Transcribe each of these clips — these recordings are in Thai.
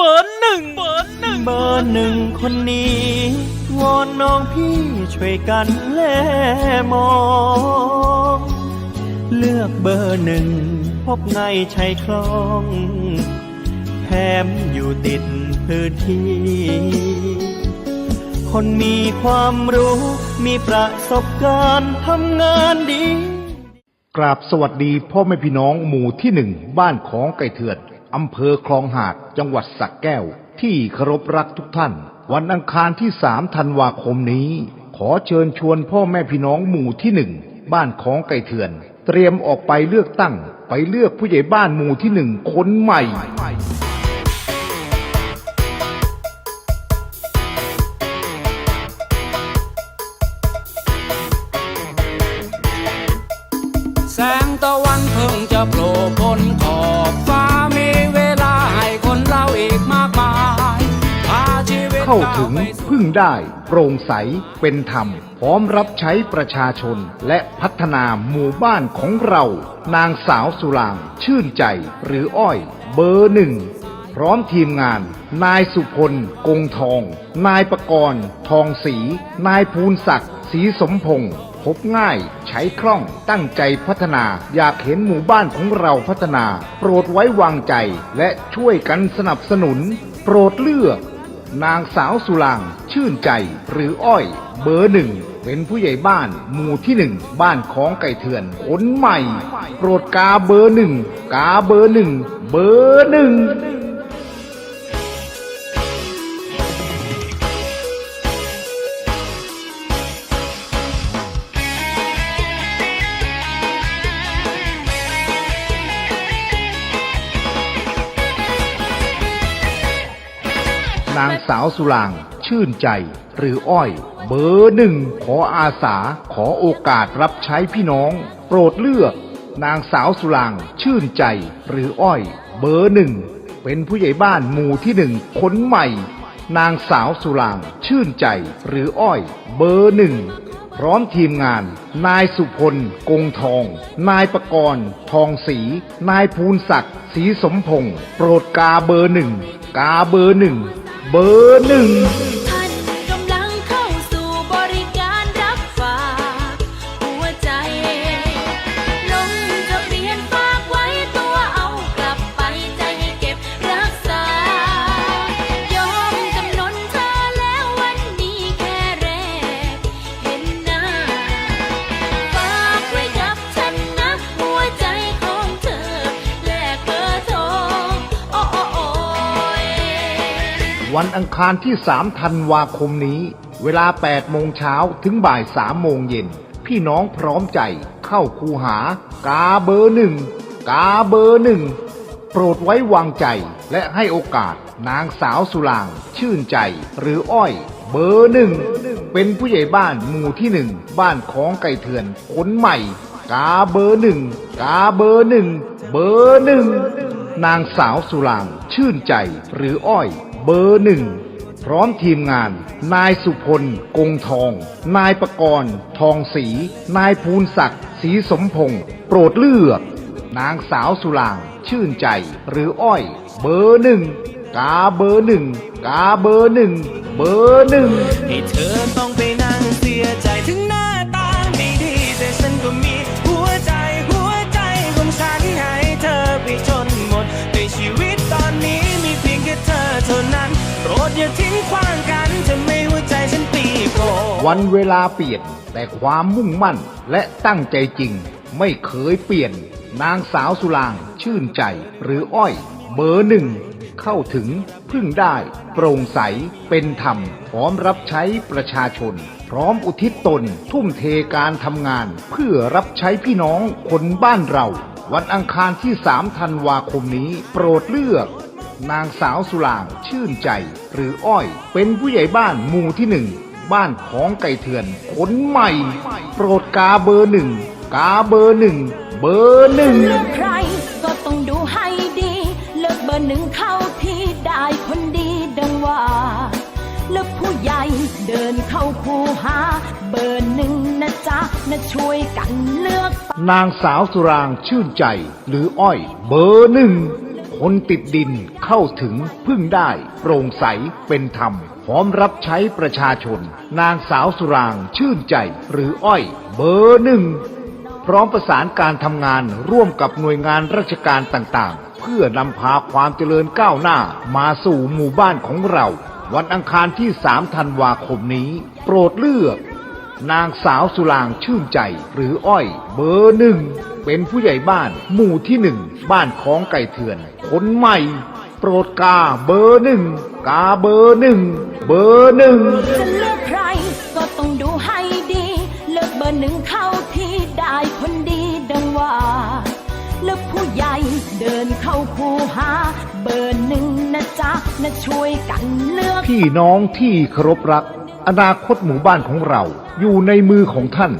เบอร์หนึ่งเบอร์หนึ่งเบอร์หนึ่งคนนี้ วอนน้องพี่ช่วยกันแลมอง เลือกเบอร์หนึ่ง พบไงายชายคลองแถมอยู่ติดพื้นที่ คนมีความรู้ มีประสบการณ์ทำงานดี กราบสวัสดีพ่อแม่พี่น้องหมู่ที่หนึ่งบ้านของไก่เถื่อน อำเภอคลองหาด จังหวัดสักแก้ว ที่เคารพรักทุกท่าน วันอังคารที่สามธันวาคมนี้ ขอเชิญชวนพ่อแม่พี่น้องหมู่ที่หนึ่งบ้านของไก่เถื่อน เตรียมออกไปเลือกตั้ง ไปเลือกผู้ใหญ่บ้านหมู่ที่หนึ่งคนใหม่แสงตะวันเพิ่งจะโผล่พ้นขอบฟ้า เข้าถึงพึ่งได้โปร่งใสเป็นธรรม พร้อมรับใช้ประชาชนและพัฒนาหมู่บ้านของเรา นางสาวสุราง ชื่นใจหรืออ้อย เบอร์หนึ่ง พร้อมทีมงาน นายสุพล กงทอง นายประกรณ์ทองศรีนายภูนศักดิ์ศรีสมพงษ์พบง่ายใช้คล่องตั้งใจพัฒนา อยากเห็นหมู่บ้านของเราพัฒนา โปรดไว้วางใจและช่วยกันสนับสนุน โปรดเลือก นางสาวสุรางชื่นใจหรืออ้อย เบอร์หนึ่ง เป็นผู้ใหญ่บ้านหมู่ที่หนึ่งบ้านของไก่เถื่อนคนใหม่ โปรดกาเบอร์หนึ่งกาเบอร์หนึ่งเบอร์หนึ่ง นางสาวสุราง ชื่นใจ หรืออ้อย เบอร์หนึ่งขออาสาขอโอกาสรับใช้พี่น้อง โปรดเลือก นางสาวสุราง ชื่นใจ หรืออ้อย เบอร์หนึ่งเป็นผู้ใหญ่บ้านหมู่ที่หนึ่งคนใหม่ นางสาวสุราง ชื่นใจ หรืออ้อย เบอร์หนึ่งพร้อมทีมงาน นายสุพล กงทอง นายประกรณ์ ทองศรี นายภูนศักดิ์ศรีสมพงษ์โปรดกาเบอร์หนึ่ง กาเบอร์หนึ่ง เบอร์หนึ่ง วันอังคารที่ 3 ธันวาคมนี้ เวลา 8 โมงเช้าถึงบ่าย 3 โมงเย็น พี่น้องพร้อมใจเข้าคูหา กาเบอร์หนึ่ง กาเบอร์หนึ่ง โปรดไว้วางใจและให้โอกาสนางสาวสุราง ชื่นใจ หรืออ้อย เบอร์หนึ่ง เป็นผู้ใหญ่บ้านหมู่ที่หนึ่ง บ้านของไก่เถื่อนคนใหม่ กาเบอร์หนึ่ง กาเบอร์หนึ่ง เบอร์หนึ่ง นางสาวสุราง ชื่นใจ หรืออ้อย เบอร์หนึ่งพร้อมทีมงาน นายสุพล กงทอง นายประกรณ์ทองศรีนายภูนศักดิ์ศรีสมพงศ์โปรดเลือก นางสาวสุราง ชื่นใจ หรืออ้อย เบอร์หนึ่งกาเบอร์หนึ่งกาเบอร์หนึ่งเบอร์หนึ่งให้เธอต้องเปนั่ อย่าทิ้งขว้างกันจะไม่หัวใจฉันปีโป้วันเวลาเปลี่ยนแต่ความมุ่งมั่นและตั้งใจจริง ไม่เคยเปลี่ยน นางสาวสุรางชื่นใจหรืออ้อย เบอร์หนึ่งเข้าถึงพึ่งได้ โปร่งใสเป็นธรรม พร้อมรับใช้ประชาชน พร้อมอุทิศตน ทุ่มเทการทำงาน เพื่อรับใช้พี่น้องคนบ้านเรา วันอังคารที่ 3 ธันวาคมนี้ โปรดเลือก นางสาวสุรางชื่นใจ หรืออ้อย เป็นผู้ใหญ่บ้านหมู่ที่หนึ่งบ้านของไก่เถื่อนคนใหม่ โปรดกาเบอร์หนึ่งกาเบอร์หนึ่งเบอร์หนึ่งเลือกใครก็ต้องดูให้ดี เลือกเบอร์หนึ่งเข้าที่ได้คนดีดังว่าเลือกผู้ใหญ่เดินเข้าคูหา เบอร์หนึ่งนะจ๊ะนะช่วยกันเลือก นางสาวสุรางชื่นใจ หรืออ้อย เบอร์หนึ่งข คนติดดินเข้าถึงพึ่งได้ โปร่งใสเป็นธรรม พร้อมรับใช้ประชาชน นางสาวสุรางชื่นใจหรืออ้อย เบอร์หนึ่ง พร้อมประสานการทำงานร่วมกับหน่วยงานราชการต่างๆ เพื่อนำพาความเจริญก้าวหน้ามาสู่หมู่บ้านของเรา วันอังคารที่ 3 ธันวาคมนี้ โปรดเลือก นางสาวสุรางชื่นใจหรืออ้อย เบอร์หนึ่ง เป็นผู้ใหญ่บ้านหมู่ที่หนึ่ง บ้านของไก่เถื่อน คนใหม่ โปรดกาเบอร์หนึ่ง กาเบอร์หนึ่ง เบอร์หนึ่งจะเลือกใครก็ต้องดูให้ดี เลือกเบอร์หนึ่งเข้าที่ได้คนดีดังว่าเลือกผู้ใหญ่เดินเข้าคูหา เบอร์หนึ่งนะจ๊ะนะช่วยกันเลือก พี่น้องที่เคารพรัก อนาคตหมู่บ้านของเรา อยู่ในมือของท่าน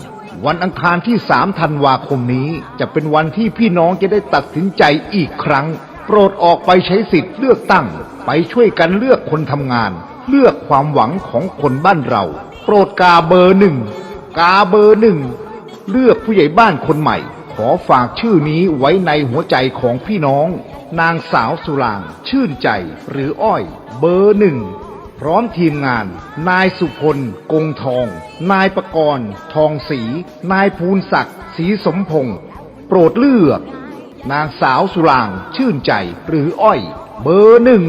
วันอังคารที่3ธันวาคมนี้ จะเป็นวันที่พี่น้องจะได้ตัดสินใจอีกครั้ง โปรดออกไปใช้สิทธิ์เลือกตั้ง ไปช่วยกันเลือกคนทำงาน เลือกความหวังของคนบ้านเรา โปรดกาเบอร์หนึ่งกาเบอร์หนึ่งเลือกผู้ใหญ่บ้านคนใหม่ ขอฝากชื่อนี้ไว้ในหัวใจของพี่น้อง นางสาวสุราง ชื่นใจหรืออ้อย เบอร์หนึ่ง พร้อมทีมงาน นายสุพล กงทอง นายประกรณ์ ทองศรี นายภูนศักดิ์ ศรีสมพงศ์โปรดเลือก นางสาวสุราง ชื่นใจ หรืออ้อย เบอร์หนึ่ง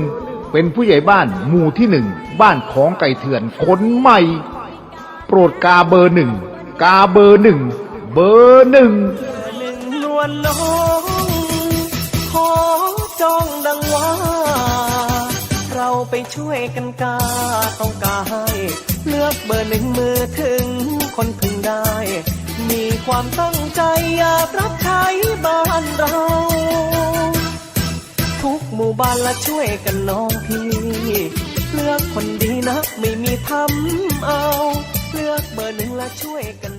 เป็นผู้ใหญ่บ้านหมู่ที่หนึ่ง บ้านของไก่เถื่อนคนใหม่ โปรดกาเบอร์หนึ่ง กาเบอร์หนึ่ง เบอร์หนึ่งหนึ่งลวนลงขอจองดังว่าเรา ไปช่วยกันกาต้องกาให้เลือกเบอร์หนึ่งมือถึงคนพึงได้ มีความตั้งใจอยากรับใช้บ้านเรา ทุกหมู่บ้านละช่วยกันน้องพี่ เลือกคนดีนะไม่มีทำเอา เลือกเบอร์หนึ่งละช่วยกัน